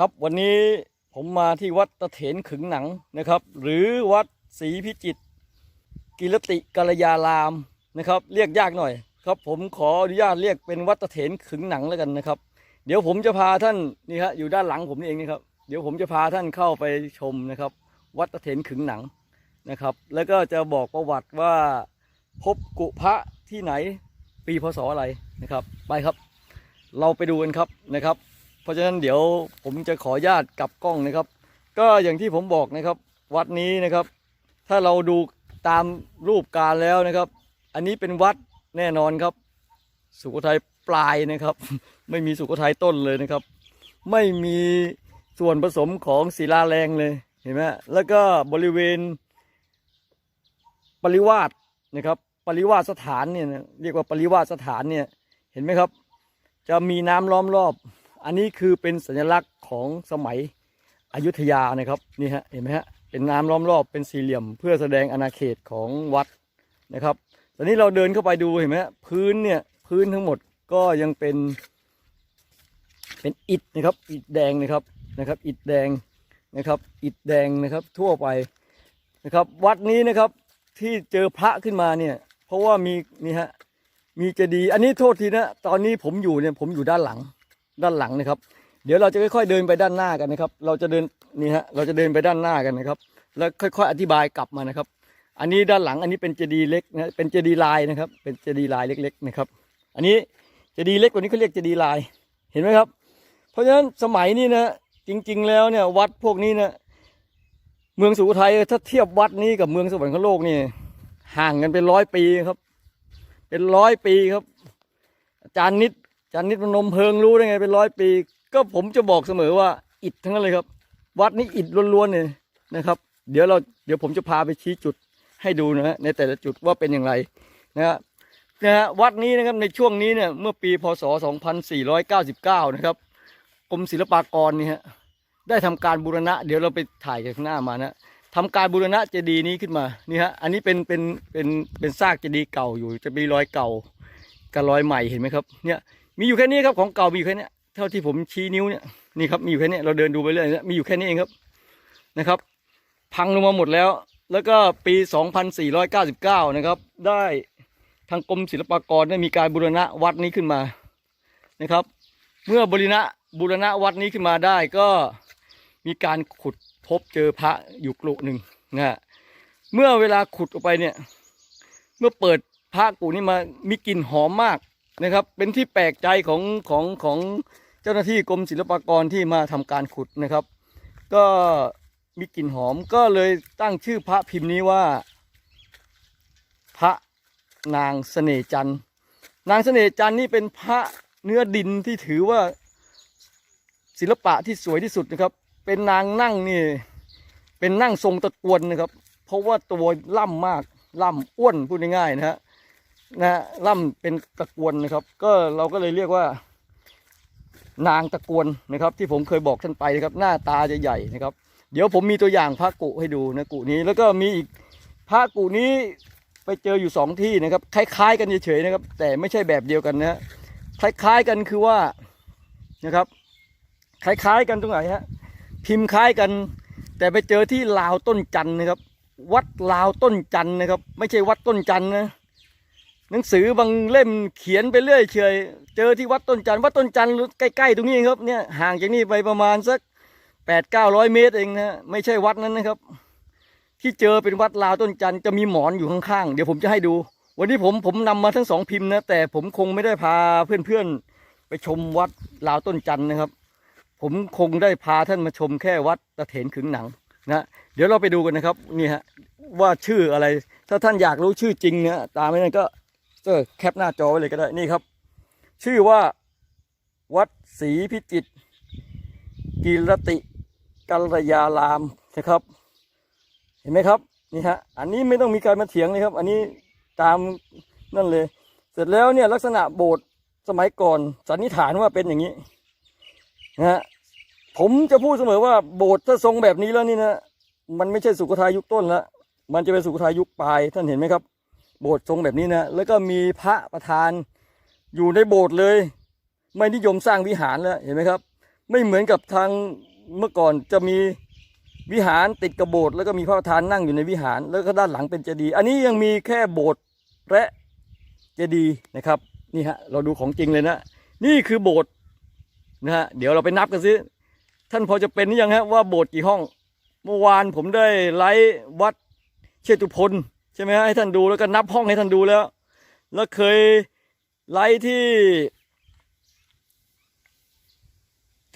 ครับวันนี้ผมมาที่วัดตะเถนขึงหนังนะครับ หรือวัดศรีพิจิตรกิรติกัลยารามนะครับ เรียกยากหน่อยครับผมขออนุญาตเรียกเป็นวัดตะเถนขึงหนังแล้วกันนะครับ เดี๋ยวผมจะพาท่านนี่ฮะอยู่ด้านหลังผมนี่เองนะครับเดี๋ยวผมจะพาท่านเข้าไปชมนะครับ วัดตะเถนขึงหนังนะครับ แล้วก็จะบอกประวัติว่าพบกุพระที่ไหนปีพศอะไรนะครับ ไปครับ เราไปดูกันครับนะครับ เพราะฉะนั้นเดี๋ยวผมจะขอญาตกลับกล้องนะครับ ก็อย่างที่ผมบอกนะครับ วัดนี้นะครับ ถ้าเราดูตามรูปการแล้วนะครับ อันนี้เป็นวัดแน่นอนครับ สุโขทัยปลายนะครับ ไม่มีสุโขทัยต้นเลยนะครับ ไม่มีส่วนผสมของศิลาแรงเลยเห็นไหมแล้วก็บริเวณ ปริวาสนะครับปริวาสสถานเนี่ยเรียกว่าปริวาสสถานเนี่ยเห็นไหมครับ จะมีน้ำล้อมรอบ อันนี้คือเป็นสัญลักษณ์ของสมัยอยุธยานะครับนี่ฮะเห็นไหมฮะเป็นน้ำล้อมรอบเป็นสี่เหลี่ยม เพื่อแสดงอาณาเขตของวัดนะครับตอนนี้เราเดินเข้าไปดูเห็นไหมฮะพื้นเนี่ยพื้นทั้งหมดก็ยังเป็นเป็นอิฐนะครับ อิฐแดงนะครับนะครับ อิฐแดงนะครับ อิฐแดงนะครับทั่วไปนะครับ วัดนี้นะครับที่เจอพระขึ้นมาเนี่ย เพราะว่ามีนี่ฮะมีเจดีย์อันนี้โทษทีนะตอนนี้ผมอยู่เนี่ยผมอยู่ด้านหลัง ด้านหลังนะครับ เดี๋ยวเราจะค่อยๆเดินไปด้านหน้ากันนะครับ เราจะเดินนี่ฮะเราจะเดินไปด้านหน้ากันนะครับ แล้วค่อยๆอธิบายกลับมานะครับ อันนี้ด้านหลังอันนี้เป็นเจดีย์เล็กนะเป็นเจดีย์ลายนะครับ เป็นเจดีย์ลายเล็ก ๆ นะครับ อันนี้เจดีย์เล็กกว่านี้เขาเรียกเจดีย์ลายเห็นไหมครับ เพราะฉะนั้นสมัยนี้นะจริง ๆ แล้วเนี่ยวัดพวกนี้นะเมืองสุโขทัยถ้าเทียบวัดนี้กับเมืองสวรรคโลกนี่ห่างกันเป็นร้อยปีครับ เป็นร้อยปีครับอาจารย์นิด จารย์นิดพนมเพลิงรู้ได้ไงเป็นร้อยปี ก็ผมจะบอกเสมอว่าอิฐทั้งนั้นเลยครับ วัดนี้อิฐล้วนๆเลยนะครับ เดี๋ยวเราเดี๋ยวผมจะพาไปชี้จุดให้ดูนะฮะในแต่ละจุดว่าเป็นอย่างไรนะฮะนะฮะวัดนี้นะครับในช่วงนี้เนี่ยเมื่อปีพศ 2499 นะครับกรมศิลปากรนี่ฮะได้ทำการบูรณะ เดี๋ยวเราไปถ่ายกันข้างหน้ามานะทำการบูรณะเจดีย์นี้ขึ้นมานี่ฮะอันนี้เป็นเป็นเป็นเป็นซากเจดีย์เก่าอยู่จะมีรอยเก่ากับรอยใหม่เห็นไหมครับเนี่ย มีอยู่แค่นี้ครับของเก่ามีอยู่แค่นี้เท่าที่ผมชี้นิ้วเนี่ยนี่ครับมีอยู่แค่นี้เราเดินดูไปเรื่อยเนี่ยมีอยู่แค่นี้เองครับนะครับ พังลงมาหมดแล้ว แล้วก็ปี 2499 นะครับ ได้ทางกรมศิลปากรได้มีการบูรณะวัดนี้ขึ้นมานะครับ เมื่อบูรณะบูรณะวัดนี้ขึ้นมาได้ก็มีการขุดพบเจอพระอยู่กลุหนึ่งนะฮะเมื่อเวลาขุดออกไปเนี่ย เมื่อเปิดพระกูนี้มามีกลิ่นหอมมาก นะครับ เป็นที่แปลกใจของของของเจ้าหน้าที่กรมศิลปากรที่มาทำการขุดนะครับ ก็มีกลิ่นหอมก็เลยตั้งชื่อพระพิมพ์นี้ว่า พระนางเสน่จันนางเสน่จันนี่เป็นพระเนื้อดินที่ถือว่าศิลปะที่สวยที่สุดนะครับ เป็นนางนั่งนี่ เป็นนั่งทรงตะกวนนะครับ เพราะว่าตัวล่ำมากล่ำอ้วนพูดง่ายๆนะฮะ นะฮะล่ำเป็นตะกวนนะครับ ก็เราก็เลยเรียกว่า นางตะกวนนะครับ ที่ผมเคยบอกท่านไปนะครับ หน้าตาจะใหญ่นะครับ เดี๋ยวผมมีตัวอย่างพระกุให้ดูนะกุนี้ แล้วก็มีอีกพระกุนี้ไปเจออยู่สองที่นะครับ คล้าย ๆ กันเฉยๆนะครับ แต่ไม่ใช่แบบเดียวกันนะคล้ายๆกันคือว่านะครับ คล้ายๆกันตรงไหนฮะพิมพ์คล้ายกัน แต่ไปเจอที่ลาวต้นจันนะครับ วัดลาวต้นจันนะครับ ไม่ใช่วัดต้นจันนะ หนังสือบางเล่มเขียนไปเรื่อยเฉยเจอที่วัดต้นจันทร์วัดต้นจันทร์ใกล้ๆตรงนี้ครับเนี่ยห่างจากนี่ไปประมาณสักแปดเก้าร้อยเมตรเองนะไม่ใช่วัดนั้นนะครับ ที่เจอเป็นวัดลาวต้นจันทร์จะมีหมอนอยู่ข้างๆ เดี๋ยวผมจะให้ดู วันนี้ผมผมนำมาทั้งสองพิมพ์นะแต่ผมคงไม่ได้พาเพื่อนๆ ไปชมวัดลาวต้นจันทร์นะครับ ผมคงได้พาท่านมาชมแค่วัดตะเถนขึงหนังนะเดี๋ยวเราไปดูกันนะครับนี่ฮะว่าชื่ออะไรถ้าท่านอยากรู้ชื่อจริงเนี่ยตามไม่นั้นก็ เออแคปหน้าจอไว้เลยก็ได้นี่ครับ ชื่อว่าวัดศรีพิจิตรกิรติกัลยารามนะครับ เห็นไหมครับนี่ฮะอันนี้ไม่ต้องมีการมาเถียงเลยครับ อันนี้ตามนั่นเลย เสร็จแล้วเนี่ยลักษณะโบสถ์สมัยก่อนสันนิษฐานว่าเป็นอย่างนี้นะฮะผมจะพูดเสมอว่าโบสถ์ถ้าทรงแบบนี้แล้วนี่นะมันไม่ใช่สุโขทัยยุคต้นและมันจะเป็นสุโขทัยยุคปลายท่านเห็นไหมครับ โบสถ์ทรงแบบนี้นะแล้วก็มีพระประธานอยู่ในโบสถ์เลย ไม่นิยมสร้างวิหารแล้วเห็นไหมครับ ไม่เหมือนกับทางเมื่อก่อนจะมีวิหารติดกับโบสถ์แล้วก็มีพระประธานนั่งอยู่ในวิหาร แล้วก็ด้านหลังเป็นเจดีย์อันนี้ยังมีแค่โบสถ์และเจดีย์นะครับนี่ฮะเราดูของจริงเลยนะ นี่คือโบสถ์นะฮะเดี๋ยวเราไปนับกันซิท่านพอจะเป็นหรือยังฮะว่าโบสถ์กี่ห้อง เมื่อวานผมได้ไลฟ์วัดเชตุพน ใช่ไหมฮะให้ท่านดูแล้วก็นับห้องให้ท่านดูแล้ว แล้วเคยไลฟ์ที่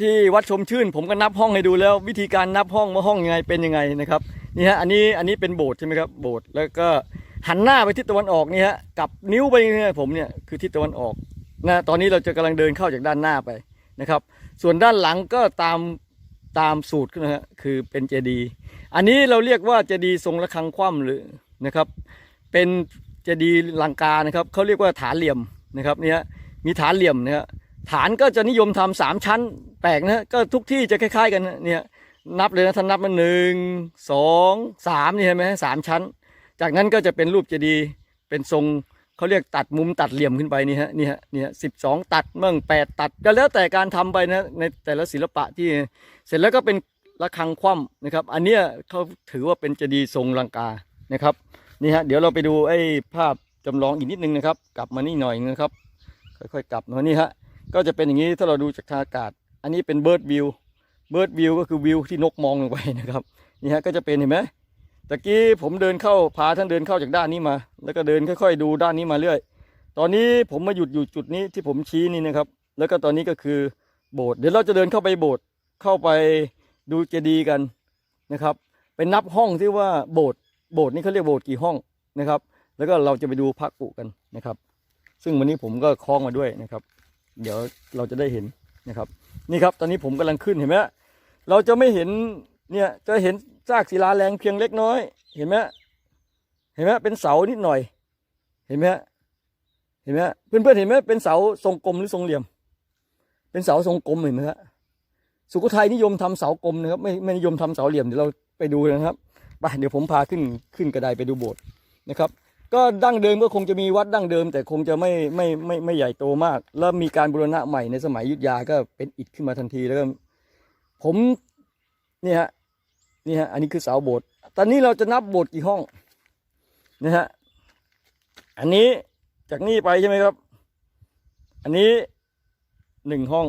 ที่วัดชมชื่น ผมก็นับห้องให้ดูแล้ว วิธีการนับห้องว่าห้องยังไงเป็นยังไงนะครับนี่ฮะอันนี้อันนี้เป็นโบสถ์ใช่ไหมครับโบสถ์แล้วก็หันหน้าไปทิศตะวันออกนี่ฮะกับนิ้วไปเนี่ยผมเนี่ยคือทิศตะวันออกนะตอนนี้เราจะกำลังเดินเข้าจากด้านหน้าไปนะครับ ส่วนด้านหลังก็ตามตามสูตรนะฮะคือเป็นเจดีย์อันนี้เราเรียกว่าเจดีย์ทรงระฆังคว่ำหรือ นะครับ เป็นเจดีย์ลังกานะครับเขาเรียกว่าฐานเหลี่ยมนะครับเนี่ยมีฐานเหลี่ยมนะฮะฐานก็จะนิยมทำสามชั้นแปลกนะก็ทุกที่จะคล้าย ๆ กันเนี่ยนับเลยนะท่านนับมาหนึ่งสองสามนี่เห็นไหมสามชั้น จากนั้นก็จะเป็นรูปเจดีย์เป็นทรงเขาเรียกตัดมุมตัดเหลี่ยมขึ้นไปนี่ฮะนี่ฮะนี่ฮะสิบสองตัดเมื่งแปดตัดก็แล้วแต่การทำไปนะในแต่ละศิลปะที่เสร็จแล้วก็เป็นระฆังคว่ำนะครับ อันเนี้ยเขาถือว่าเป็นเจดีย์ทรงลังกา นะครับนี่ฮะเดี๋ยวเราไปดูไอ้ภาพจำลองอีกนิดนึงนะครับ กลับมานี่หน่อยนะครับ ค่อยๆกลับมานี่ฮะก็จะเป็นอย่างนี้ถ้าเราดูจากทางอากาศ อันนี้เป็นเบิร์ดวิวเบิร์ดวิวก็คือวิวที่นกมองลงไปนะครับนี่ฮะก็จะเป็นเห็นไหมตะกี้ผมเดินเข้าพาท่านเดินเข้าจากด้านนี้มา แล้วก็เดินค่อยๆ ดูด้านนี้มาเรื่อย ตอนนี้ผมมาหยุดอยู่จุดนี้ที่ผมชี้นี่นะครับ แล้วก็ตอนนี้ก็คือโบสถ์เดี๋ยวเราจะเดินเข้าไปโบสถ์เข้าไปดูเจดีย์กันนะครับไปนับห้องที่ว่าโบสถ์ โบสถ์นี่เขาเรียกโบสถ์กี่ห้องนะครับ แล้วก็เราจะไปดูพระกุกันนะครับ ซึ่งวันนี้ผมก็คล้องมาด้วยนะครับ เดี๋ยวเราจะได้เห็นนะครับ นี่ครับตอนนี้ผมกำลังขึ้นเห็นไหมฮะเราจะไม่เห็นเนี่ยจะเห็นซากศิลาแรงเพียงเล็กน้อย เห็นไหมเห็นไหมเป็นเสานิดหน่อย เห็นไหมฮะเห็นไหมฮะเพื่อนๆเห็นไหมเป็นเสาทรงกลมหรือทรงเหลี่ยม เป็นเสาทรงกลมเห็นไหมฮะสุโขทัยนิยมทำเสากลมนะครับไม่ไม่นิยมทำเสาเหลี่ยมเดี๋ยวเราไปดูนะครับ ไปเดี๋ยวผมพาขึ้นขึ้นกระไดไปดูโบสถ์นะครับ ก็ดั้งเดิมก็คงจะมีวัดดั้งเดิม แต่คงจะไม่ไม่ไม่ไม่ใหญ่โตมาก แล้วมีการบูรณะใหม่ในสมัยยุทธยาก็เป็นอิฐขึ้นมาทันทีแล้วก็ผมนี่ฮะนี่ฮะอันนี้คือเสาโบสถ์ตอนนี้เราจะนับโบสถ์กี่ห้องนะฮะอันนี้จากนี่ไปใช่ไหมครับ อันนี้หนึ่งห้อง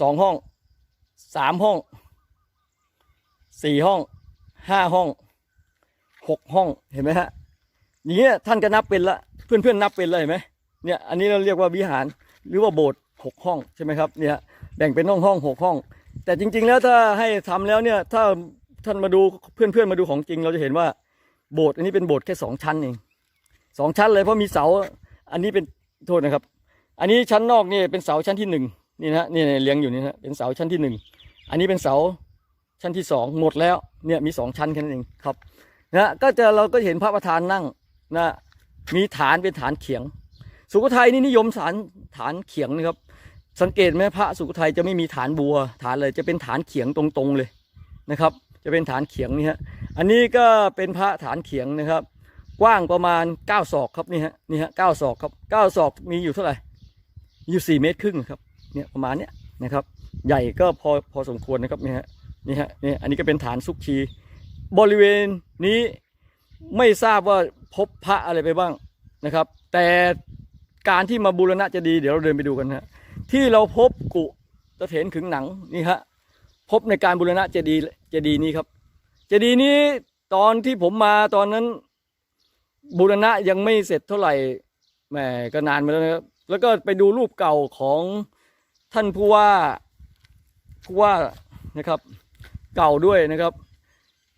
สองห้องสามห้องสี่ห้อง ห้าห้องหกห้องเห็นไหมฮะอย่างเงี้ยท่านก็นับเป็นละเพื่อนเพื่อนนับเป็นเลยเห็นไหมเนี่ยอันนี้เราเรียกว่าวิหารหรือว่าโบสถ์หกห้องใช่ไหมครับเนี่ยแบ่งเป็นห้องห้องหกห้อง แต่จริง ๆ แล้วถ้าให้ทำแล้วเนี่ยถ้าท่านมาดูเพื่อนเพื่อนๆมาดูของจริง เราจะเห็นว่าโบสถ์อันนี้เป็นโบสถ์แค่สองชั้นเองสองชั้นเลยเพราะมีเสาอันนี้เป็นโทษนะครับ อันนี้ชั้นนอกนี่เป็นเสาชั้นที่หนึ่งนี่นะฮะนี่เลี้ยงอยู่นี่นะเป็นเสาชั้นที่หนึ่งอันนี้เป็นเสา ชั้นที่สองหมดแล้วเนี่ยมีสองชั้นแค่นั้นเองครับนะก็จะเราก็เห็นพระประธานนั่งนะมีฐานเป็นฐานเขียง สุโขทัยนี่นิยมฐานฐานเขียงนะครับ สังเกตไหมพระสุโขทัยจะไม่มีฐานบัว ฐานเลยจะเป็นฐานเขียงตรงๆเลยนะครับ จะเป็นฐานเขียงนี่ฮะอันนี้ก็เป็นพระฐานเขียงนะครับ กว้างประมาณ 9 ศอกครับนี่ฮะนี่ฮะเก้าศอกครับเก้าศอกมีอยู่เท่าไหร่อยู่สี่เมตรครึ่งครับเนี่ยประมาณเนี้ยนะครับ ใหญ่ก็พอพอสมควรนะครับนี่ฮะ นี่ฮะนี่อันนี้ก็เป็นฐานซุกชีบริเวณนี้ไม่ทราบว่าพบพระอะไรไปบ้างนะครับ แต่การที่มาบูรณะจะดีเดี๋ยวเราเดินไปดูกันฮะที่เราพบกุตะเถนขึงหนังนี่ฮะพบในการบูรณะเจดีย์เจดีย์นี้ครับ เจดีย์นี้ตอนที่ผมมาตอนนั้นบูรณะยังไม่เสร็จเท่าไหร่แหมก็นานมาแล้วนะครับแล้วก็ไปดูรูปเก่าของท่านผู้ว่าผู้ว่านะครับ เก่าด้วยนะครับ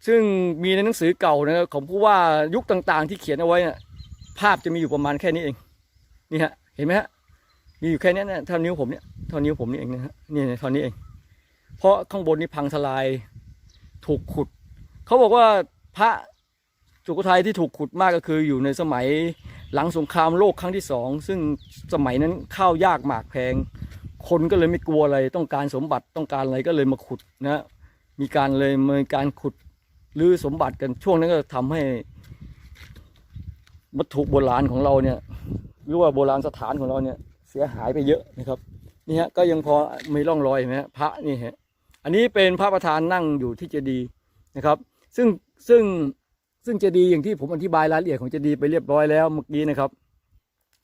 ซึ่งมีในหนังสือเก่านะครับของผู้ว่ายุคต่างๆ ที่เขียนเอาไว้น่ะภาพจะมีอยู่ประมาณแค่นี้เองนี่ฮะเห็นไหมฮะมีอยู่แค่นี้นะเท่านิ้วผมเนี่ยเท่านิ้วผมนี่เองนะฮะนี่เท่านี้เอง เพราะข้างบนนี่พังทลายถูกขุด เขาบอกว่าพระสุโขทัยที่ถูกขุดมากก็คืออยู่ในสมัยหลังสงครามโลกครั้งที่สองซึ่งสมัยนั้นข้าวยากหมากแพง คนก็เลยไม่กลัวอะไรต้องการสมบัติต้องการอะไรก็เลยมาขุดนะฮะ มีการเลยมีการขุดหรือสมบัติกันช่วงนั้นก็ทำให้วัตถุโบราณของเราเนี่ยหรือว่าโบราณสถานของเราเนี่ยเสียหายไปเยอะนะครับนี่ฮะก็ยังพอมีร่องรอยนไหมฮะพระนี่ฮะอันนี้เป็นพระประธานนั่งอยู่ที่เจดีย์นะครับ ซึ่งซึ่งซึ่งเจดีย์อย่างที่ผมอธิบายรายละเอียดของเจดีย์ไปเรียบร้อยแล้วเมื่อกี้นะครับ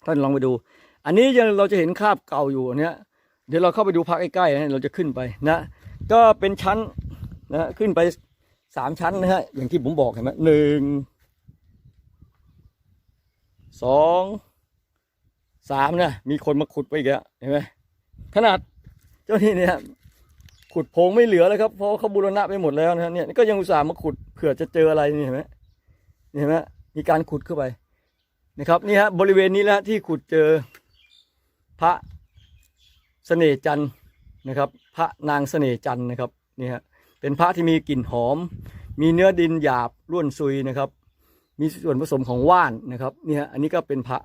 ท่านลองไปดู อันนี้ยังเราจะเห็นคาบเก่าอยู่อันเนี้ยเดี๋ยวเราเข้าไปดูพระใกล้ๆนะเราจะขึ้นไปนะก็เป็นชั้น นะฮะขึ้นไปสามชั้นนะฮะอย่างที่ผมบอกเห็นไหมหนึ่งสองสามนะมีคนมาขุดไปอีกแล้วเห็นไหมขนาดเจ้านี่เนี่ยขุดโพงไม่เหลือแล้วครับเพราะเขาบูรณะไปหมดแล้วนะฮะเนี่ยก็ยังอุตส่าห์มาขุดเผื่อจะเจออะไรนี่เห็นไหมนี่เห็นไหมมีการขุดเข้าไปนะครับนี่ฮะบริเวณนี้แหละที่ขุดเจอพระเสน่จันทร์นะครับ พระนางเสน่จันทร์นะครับนี่ฮะ เป็นพระที่มีกลิ่นหอม มีเนื้อดินหยาบร่วนซุยนะครับ มีส่วนผสมของว่านนะครับเนี่ฮะอันนี้ก็เป็นพระ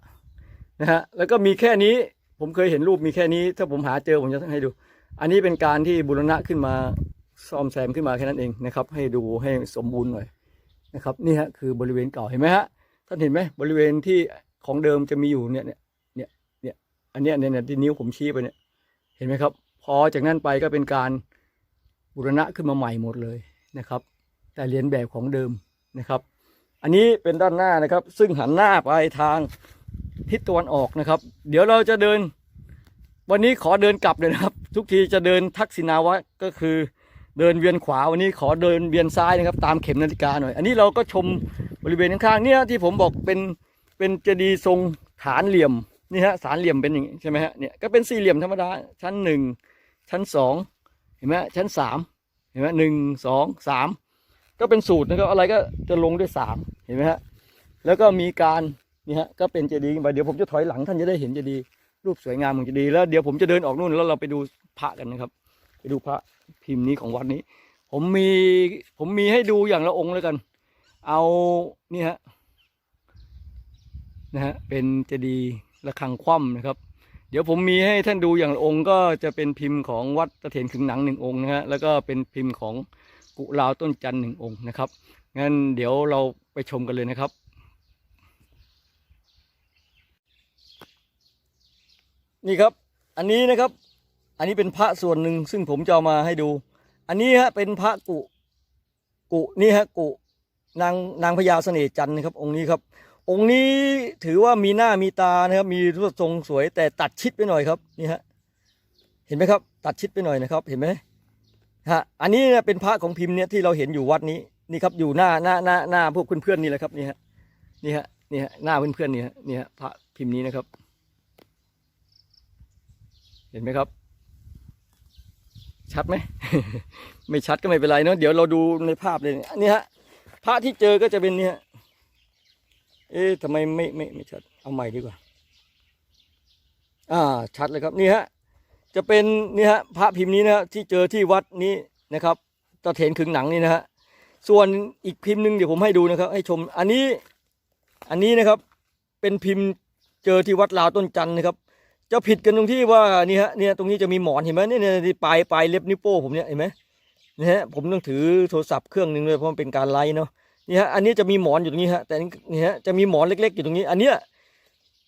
นะฮะแล้วก็มีแค่นี้ผมเคยเห็นรูปมีแค่นี้ ถ้าผมหาเจอผมจะให้ดู อันนี้เป็นการที่บูรณะขึ้นมาซ่อมแซมขึ้นมาแค่นั้นเองนะครับ ให้ดูให้สมบูรณ์หน่อยนะครับนี่ฮะคือบริเวณเก่าเห็นไหมฮะท่านเห็นไหมบริเวณที่ของเดิมจะมีอยู่เนี่ยเนี่ยเนี่ยเนี่ยอันเนี้ยเนี่ยเนี่ยที่นิ้วผมชี้ไปเนี่ยเห็นไหมครับ พอจากนั้นไปก็เป็นการ บูรณะขึ้นมาใหม่หมดเลยนะครับ แต่เรียนแบบของเดิมนะครับ อันนี้เป็นด้านหน้านะครับ ซึ่งหันหน้าไปทางทิศตะวันออกนะครับ เดี๋ยวเราจะเดิน วันนี้ขอเดินกลับเลยนะครับ ทุกทีจะเดินทักษิณาวะก็คือเดินเวียนขวาวันนี้ขอเดินเวียนซ้ายนะครับ ตามเข็มนาฬิกาหน่อย อันนี้เราก็ชมบริเวณข้างๆเนี่ยที่ผมบอกเป็นเป็นเจดีย์ทรงฐานเหลี่ยมนี่ฮะฐานเหลี่ยมเป็นอย่างนี้ใช่ไหมฮะเนี่ยก็เป็นสี่เหลี่ยมธรรมดาชั้นหนึ่งชั้นสอง เห็นไหมชั้นสามเห็นไหมหนึ่งสองสามก็เป็นสูตรนะครับอะไรก็จะลงด้วยสามเห็นไหมฮะแล้วก็มีการนี่ฮะก็เป็นเจดีย์ไปเดี๋ยวผมจะถอยหลังท่านจะได้เห็นเจดีย์รูปสวยงามของเจดีย์แล้วเดี๋ยวผมจะเดินออกนู่นแล้วเราไปดูพระกันนะครับ ไปดูพระพิมพ์นี้ของวัดนี้ ผมมีผมมีให้ดูอย่างละองค์แล้วกัน เอานี่ฮะนะฮะเป็นเจดีย์ระฆังคว่ำนะครับ เดี๋ยวผมมีให้ท่านดูอย่างองค์ก็จะเป็นพิมพ์ของวัดตะเถนขึงหนังหนึ่งองค์นะฮะแล้วก็เป็นพิมพ์ของกุลาวต้นจันหนึ่งองค์นะครับงั้นเดี๋ยวเราไปชมกันเลยนะครับนี่ครับ อันนี้นะครับ อันนี้เป็นพระส่วนหนึ่งซึ่งผมจะเอามาให้ดู อันนี้ฮะเป็นพระกุ กุนี่ฮะกุ นางนางพญาเสน่ห์จันทร์นะครับ องค์นี้ครับ องค์นี้ถือว่ามีหน้ามีตานะครับ มีรูปทรงสวยแต่ตัดชิดไปหน่อยครับนี่ฮะเห็นไหมครับ ตัดชิดไปหน่อยนะครับ เห็นไหมฮะอันนี้เป็นพระของพิมพ์เนี่ยที่เราเห็นอยู่วัดนี้นี่ครับอยู่หน้าหน้าหน้าหน้าพวกเพื่อนๆนี่แหละครับนี่ฮะนี่ฮะนี่ฮะหน้าเพื่อนๆนี่ฮะนี่ฮะพระพิมพ์นี้นะครับ เห็นไหมครับ ชัดไหมไม่ชัดก็ไม่เป็นไรเนาะเดี๋ยวเราดูในภาพเลยอันนี้ฮะพระที่เจอก็จะเป็นเนี่ย เอ๊ะทำไมไม่ไม่ไม่ชัด เอาใหม่ดีกว่า อ่า ชัดเลยครับ นี่ฮะ จะเป็นนี่ฮะพระพิมพ์นี้นะฮะที่เจอที่วัดนี้นะครับตะเถนขึงหนังนี่นะฮะ ส่วนอีกพิมพ์หนึ่งเดี๋ยวผมให้ดูนะครับ ให้ชม อันนี้ อันนี้นะครับ เป็นพิมพ์เจอที่วัดลาวต้นจันนะครับ จะผิดกันตรงที่ว่านี่ฮะ เนี่ย ตรงนี้จะมีหมอนเห็นไหมเนี่ยเนี่ยที่ปลายปลายเล็บนิ้วโป้ผมเนี่ยเห็นไหมนะฮะ ผมต้องถือโทรศัพท์เครื่องหนึ่งเลยเพราะมันเป็นการไลฟ์เนาะ นี่ฮะอันนี้จะมีหมอนอยู่ตรงนี้ฮะแต่นี่ฮะจะมีหมอนเล็ก ๆ อยู่ตรงนี้ อันเนี้ย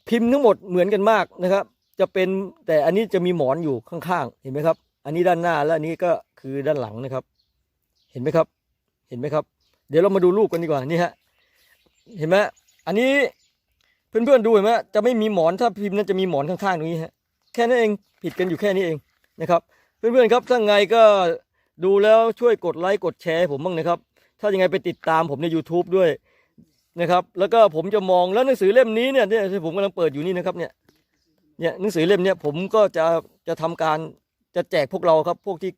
พิมพ์ทั้งหมดเหมือนกันมากนะครับ จะเป็นแต่อันนี้จะมีหมอนอยู่ข้างๆ เห็นไหมครับ อันนี้ด้านหน้าแล้วอันนี้ก็คือด้านหลังนะครับ เห็นไหมครับ เห็นไหมครับ เดี๋ยวเรามาดูรูปกันดีกว่านี่ฮะเห็นไหมอันนี้เพื่อนๆดูเห็นไหมจะไม่มีหมอนถ้าพิมพ์นั้นจะมีหมอนข้างๆตรงนี้ฮะแค่นั้นเองผิดกันอยู่แค่นี้เองนะครับ เพื่อนๆครับถ้าไงก็ดูแล้วช่วยกดไลค์กดแชร์ผมบ้างนะครับ ถ้ายังไงไปติดตามผมใน YouTube ด้วยนะครับแล้วก็ผมจะมองแล้วหนังสือเล่มนี้เนี่ยเนี่ยที่ผมกำลังเปิดอยู่นี่นะครับเนี่ยเนี่ยหนังสือเล่มเนี่ยผมก็จะจะทำการจะแจกพวกเราครับ พวกที่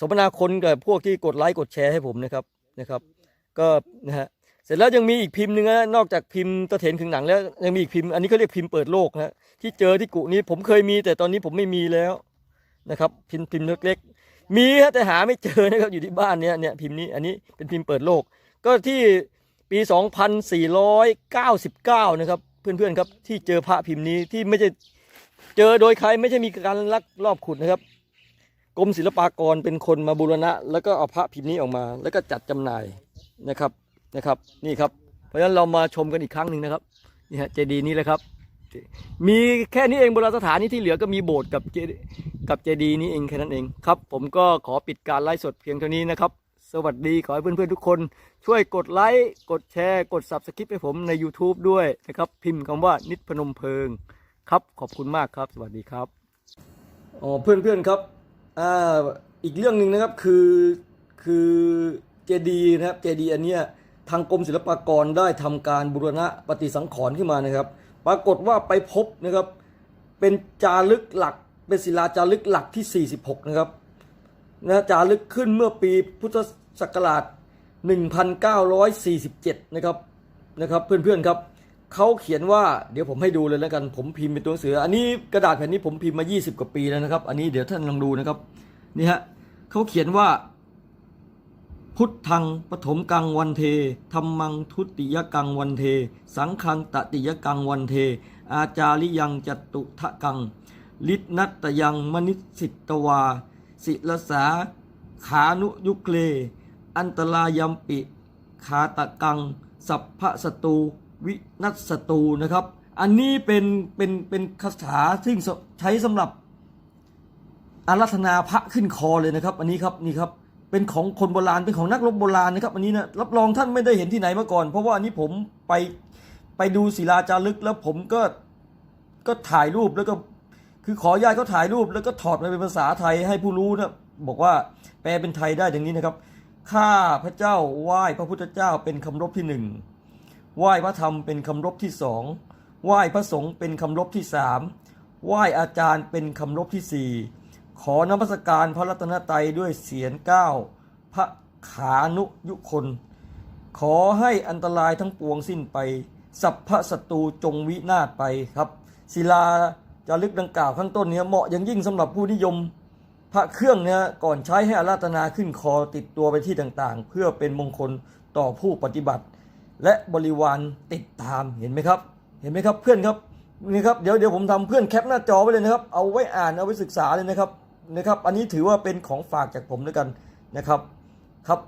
สมนาคนกับพวกที่กดไลค์กดแชร์ให้ผมนะครับนะครับ ก็นะฮะเสร็จแล้วยังมีอีกพิมพ์หนึ่งนะนอกจากพิมพ์ตะเถนขึงหนังแล้วยังมีอีกพิมพ์อันนี้เขาเรียกพิมพ์เปิดโลกนะที่เจอที่กุนี้ผมเคยมีแต่ตอนนี้ผมไม่มีแล้วนะครับ พิมพ์พิมพ์เล็ก มีฮะแต่หาไม่เจอนะครับอยู่ที่บ้านเนี่ยเนี่ยพิมพ์นี้อันนี้เป็นพิมพ์เปิดโลก ก็ที่ปี 2499 นะครับ เพื่อนๆครับที่เจอพระพิมพ์นี้ที่ไม่ใช่เจอโดยใครไม่ใช่มีการลักลอบขุดนะครับกรมศิลปากรเป็นคนมาบูรณะ แล้วก็เอาพระพิมพ์นี้ออกมา แล้วก็จัดจำหน่ายนะครับนะครับ นี่ครับ เพราะฉะนั้นเรามาชมกันอีกครั้งหนึ่งนะครับนี่ฮะเจดีย์นี้แหละครับ มีแค่นี้เองโบราณสถานนี้ที่เหลือก็มีโบสถ์กับเจกับเจดีย์นี้เองแค่นั้นเองครับ ผมก็ขอปิดการไลฟ์สดเพียงเท่านี้นะครับ สวัสดีขอให้เพื่อนๆทุกคน ช่วยกดไลค์กดแชร์กด subscribe ให้ผมใน YouTube ด้วยนะครับ พิมพ์คำว่านิดพนมเพิงครับ ขอบคุณมากครับ สวัสดีครับอ๋อเพื่อนๆครับอ่าอีกเรื่องหนึ่งนะครับคือคือเจดีย์นะครับเจดีย์อันเนี้ยทางกรมศิลปากรได้ทำการบูรณะปฏิสังขรณ์ขึ้นมานะครับ ปรากฏว่าไปพบนะครับเป็นจารึกหลัก เป็นศิลาจารึกหลักที่ 46 นะครับนะจารึกขึ้นเมื่อปีพุทธศักราช 1947 นะครับนะครับเพื่อนๆครับเขาเขียนว่าเดี๋ยวผมให้ดูเลยแล้วกันผมพิมพ์เป็นตัวหนังสือ อันนี้กระดาษแผ่นนี้ผมพิมพ์มา 20 กว่าปีแล้วนะครับ อันนี้เดี๋ยวท่านลองดูนะครับนี่ฮะเขาเขียนว่า พุทธังปฐมกังวันเทธรรมังทุติยกังวันเท สังฆังตติยกังวันเท อาจาริยังจตุทะกังลิทนัตยังมนิสิตวา ศิลสาขานุยุคลอันตรายมปิ ขาตะกัง สัพพะสตูวินัสสตูนะครับ อันนี้เป็นเป็นเป็นคาถาซึ่งใช้สำหรับอารัธนาพระขึ้นคอเลยนะครับ อันนี้ครับนี่ครับ เป็นของคนโบราณเป็นของนักรบโบราณนะครับอันนี้นะรับรองท่านไม่ได้เห็นที่ไหนมาก่อน เพราะว่าอันนี้ผมไปไปดูศิลาจารึกแล้วผมก็ก็ถ่ายรูปแล้วก็คือขอญาตเขาถ่ายรูปแล้วก็ถอดมาเป็นภาษาไทยให้ผู้รู้นะบอกว่าแปลเป็นไทยได้อย่างนี้นะครับข้าพระเจ้าไหว้พระพุทธเจ้าเป็นคำรบที่หนึ่งไหว้พระธรรมเป็นคำรบที่สองไหว้พระสงฆ์เป็นคำรบที่สามไหว้อาจารย์เป็นคำรบที่สี่ อนมัสการพระรัตนตรัยด้วยเสียงก้าวพระขานุยุคน ขอให้อันตรายทั้งปวงสิ้นไป สัพพะศัตรูจงวินาศไปครับ ศิลาจารึกดังกล่าวข้างต้นเนี้เหมาะอย่างยิ่งสำหรับผู้นิยม พระเครื่องเนี่ยก่อนใช้ให้อาราธนาขึ้นคอติดตัวไปที่ต่างๆ เพื่อเป็นมงคลต่อผู้ปฏิบัติ และบริวารติดตามเห็นไหมครับ เห็นไหมครับเพื่อนครับนี่ครับเดี๋ยวเดี๋ยวผมทำเพื่อนแคปหน้าจอไว้เลยนะครับ เอาไว้อ่านเอาไว้ศึกษาเลยนะครับ นะครับ อันนี้ถือว่าเป็นของฝากจากผมด้วยกันนะครับ ครับ